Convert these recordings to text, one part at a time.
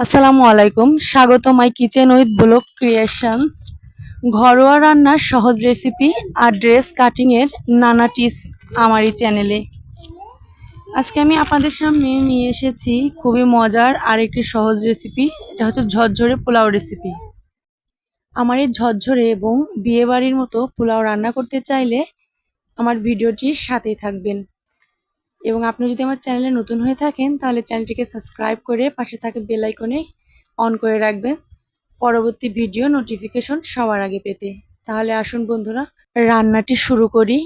আসসালামু আলাইকুম। স্বাগত my kitchen with block creations. ঘরোয়া রান্নার সহজ রেসিপি আর ড্রেস কাটিংয়ের নানা টিপস আমার এই চ্যানেলে। আজকে আমি আপনাদের সামনে নিয়ে এসেছি খুবই মজার আর একটি সহজ রেসিপি। এটা হচ্ছে ঝরঝরে পোলাও রেসিপি। আমার এই ঝরঝরে এবং বিয়েবাড়ির মতো পোলাও রান্না করতে চাইলে আমার ভিডিওটির সাথেই থাকবেন। এবং আপনি যদি আমার চ্যানেলে নতুন হয়ে থাকেন, তাহলে চ্যানেলটিকে সাবস্ক্রাইব করে পাশে থাকা বেল আইকনে অন করে রাখবেন। পরবর্তী ভিডিও নোটিফিকেশন সবার আগে পেতে। তাহলে আসুন বন্ধুরা, রান্নাটি শুরু করি।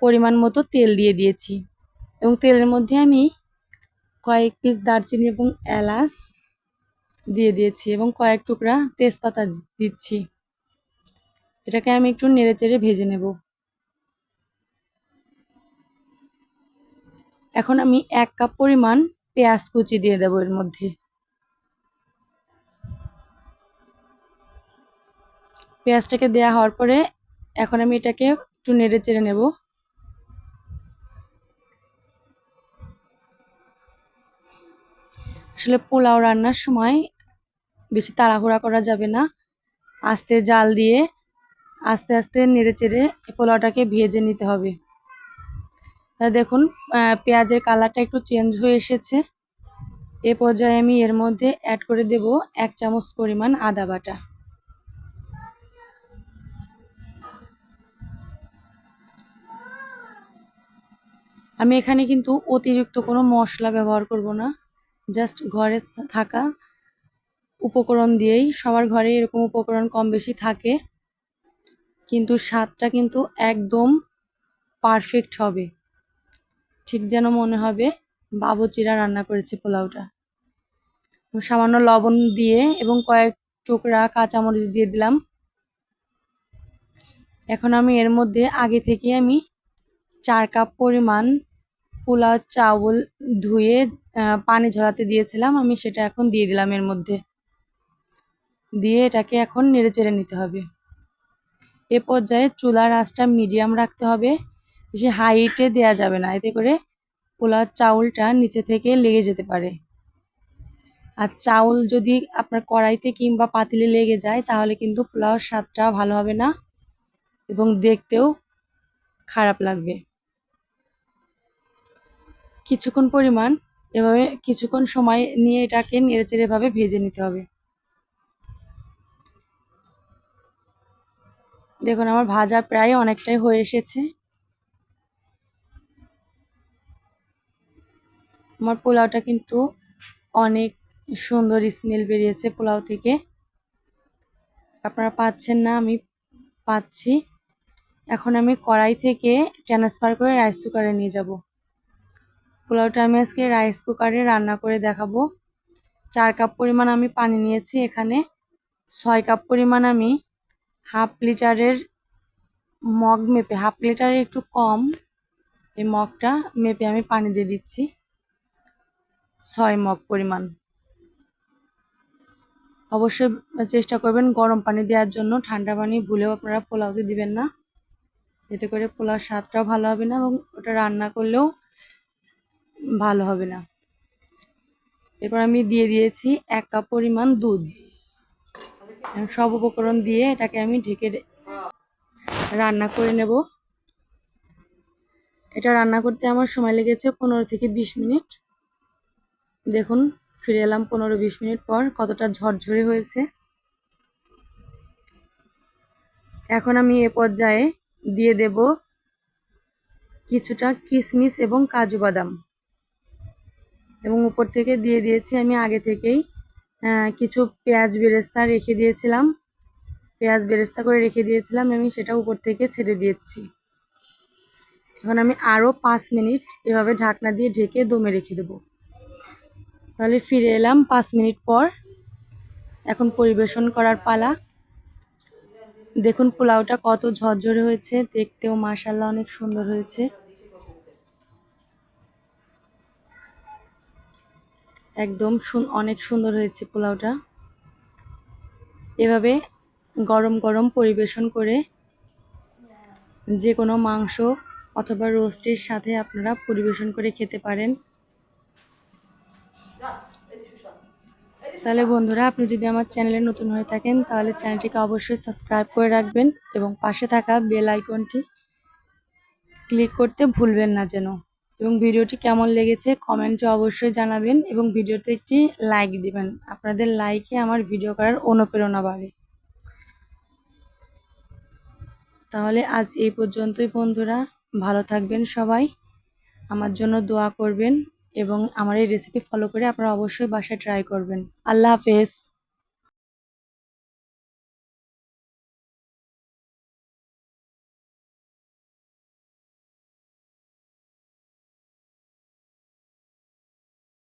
পরিমাণ মতো তেল দিয়ে দিয়েছি। এবং তেলের মধ্যে আমি কয়েক পিস দারচিনি এবং এলাচ দিয়ে দিয়েছি এবং কয়েক টুকরা তেজপাতা দিচ্ছি। এটাকে আমি একটু নেড়েচেড়ে ভেজে নেব। এখন আমি এক কাপ পরিমাণ পেঁয়াজ কুচি দিয়ে দেবো এর মধ্যে। পেঁয়াজটাকে দেওয়া হওয়ার পরে এখন আমি এটাকে একটু নেড়ে চেড়ে নেব। আসলে পোলাও রান্নার সময় বেশি তাড়াহুড়া করা যাবে না। আস্তে জাল দিয়ে আস্তে আস্তে নেড়ে চেড়ে পোলাওটাকে ভেজে নিতে হবে। তা দেখুন পেঁয়াজের কালারটা একটু চেঞ্জ হয়ে এসেছে। এ পর্যায়ে আমি এর মধ্যে অ্যাড করে দেব এক চামচ পরিমাণ আদা বাটা। আমি এখানে কিন্তু অতিরিক্ত কোনো মশলা ব্যবহার করব না জাস্ট ঘরে থাকা উপকরণ দিয়েই। সবার ঘরে এরকম উপকরণ কম বেশি থাকে, কিন্তু স্বাদটা কিন্তু একদম পারফেক্ট হবে। ঠিক যেন মনে হবে বাবুচিরা রান্না করেছে পোলাওটা। সামান্য লবণ দিয়ে এবং কয়েক টুকরা কাঁচামরিচ দিয়ে দিলাম। এখন আমি এর মধ্যে আগে থেকে আমি চার কাপ পরিমাণ পোলাও চাউল ধুয়ে পানি ঝরাতে দিয়েছিলাম। আমি সেটা এখন দিয়ে দিলাম এর মধ্যে। দিয়ে এটাকে এখন নেড়ে চেড়ে নিতে হবে। এ পর্যায়ে চুলার আঁচটা মিডিয়াম রাখতে হবে। বেশি হাইটে দেওয়া যাবে না। এতে করে পোলার চাউলটা নিচে থেকে লেগে যেতে পারে। আর চাউল যদি আপনার কড়াইতে কিংবা পাতিলে লেগে যায়, তাহলে কিন্তু পোলাওর স্বাদটা ভালো হবে না এবং দেখতেও খারাপ লাগবে। কিছুক্ষণ পরিমাণ এভাবে কিছুক্ষণ সময় নিয়ে এটাকে নেড়েচেড়ে ভাবে ভেজে নিতে হবে। দেখুন, আমার ভাজা প্রায় অনেকটাই হয়ে এসেছে। আমার পোলাওটা কিন্তু অনেক সুন্দর স্মেল বেরিয়েছে পোলাও থেকে। আপনারা পাচ্ছেন না, আমি পাচ্ছি। এখন আমি কড়াই থেকে ট্রান্সফার করে রাইস কুকারে নিয়ে যাব। পোলাওটা আমি আজকে রাইস কুকারে রান্না করে দেখাবো। চার কাপ পরিমাণ আমি পানি নিয়েছি এখানে। ছয় কাপ পরিমাণ আমি হাফ লিটারের মগ মেপে হাফ লিটারের একটু কম এই মগটা মেপে আমি পানি দিয়ে দিচ্ছি। ছয় মগ পরিমাণ। অবশ্যই চেষ্টা করবেন গরম পানি দেওয়ার জন্য। ঠান্ডা পানি ভুলেও আপনারা পোলাওতে দিবেন না, এতে করে পোলাওর স্বাদটাও ভালো হবে না এবং ওটা রান্না করলেও ভালো হবে না। এরপর আমি দিয়ে দিয়েছি এক কাপ পরিমাণ দুধ। সব উপকরণ দিয়ে এটাকে আমি ঢেকে রান্না করে নেব। এটা রান্না করতে আমার সময় লেগেছে পনেরো থেকে বিশ মিনিট। দেখুন, ফিরে এলাম পনেরো বিশ মিনিট পর, কতটা ঝরঝরে হয়েছে। এখন আমি এ পর্যায়ে দিয়ে দেব কিছুটা কিশমিশ এবং কাজু বাদাম। এবং উপর থেকে দিয়ে দিয়েছি আমি আগে থেকেই কিছু পেঁয়াজ বেরেস্তা রেখে দিয়েছিলাম। পেঁয়াজ বেরেস্তা করে রেখে দিয়েছিলাম, আমি সেটা উপর থেকে ছেড়ে দিয়েছি। এখন আমি আরও পাঁচ মিনিট এভাবে ঢাকনা দিয়ে ঢেকে দমে রেখে দেবো। তাহলে ফিরে এলাম পাঁচ মিনিট পর। এখন পরিবেশন করার পালা। দেখুন পোলাওটা কত ঝরঝরে হয়েছে, দেখতেও মাসাল্লাহ অনেক সুন্দর হয়েছে। একদম অনেক সুন্দর হয়েছে পোলাওটা। এভাবে গরম গরম পরিবেশন করে যে কোনো মাংস অথবা রোস্টের সাথে আপনারা পরিবেশন করে খেতে পারেন। তাহলে বন্ধুরা, আপনি যদি আমার চ্যানেলে নতুন হয়ে থাকেন, তাহলে চ্যানেলটিকে অবশ্যই সাবস্ক্রাইব করে রাখবেন এবং পাশে থাকা বেল আইকনটি ক্লিক করতে ভুলবেন না যেন। এবং ভিডিওটি কেমন লেগেছে কমেন্টে অবশ্যই জানাবেন এবং ভিডিওতে একটি লাইক দিবেন। আপনাদের লাইকে আমার ভিডিও করার অনুপ্রেরণা বাড়ে। তাহলে আজ এই পর্যন্তই বন্ধুরা। ভালো থাকবেন সবাই। আমার জন্য দোয়া করবেন। এবং আমার এই রেসিপি ফলো করে আপনারা অবশ্যই বাসায় ট্রাই করবেন। আল্লাহ হাফেজ।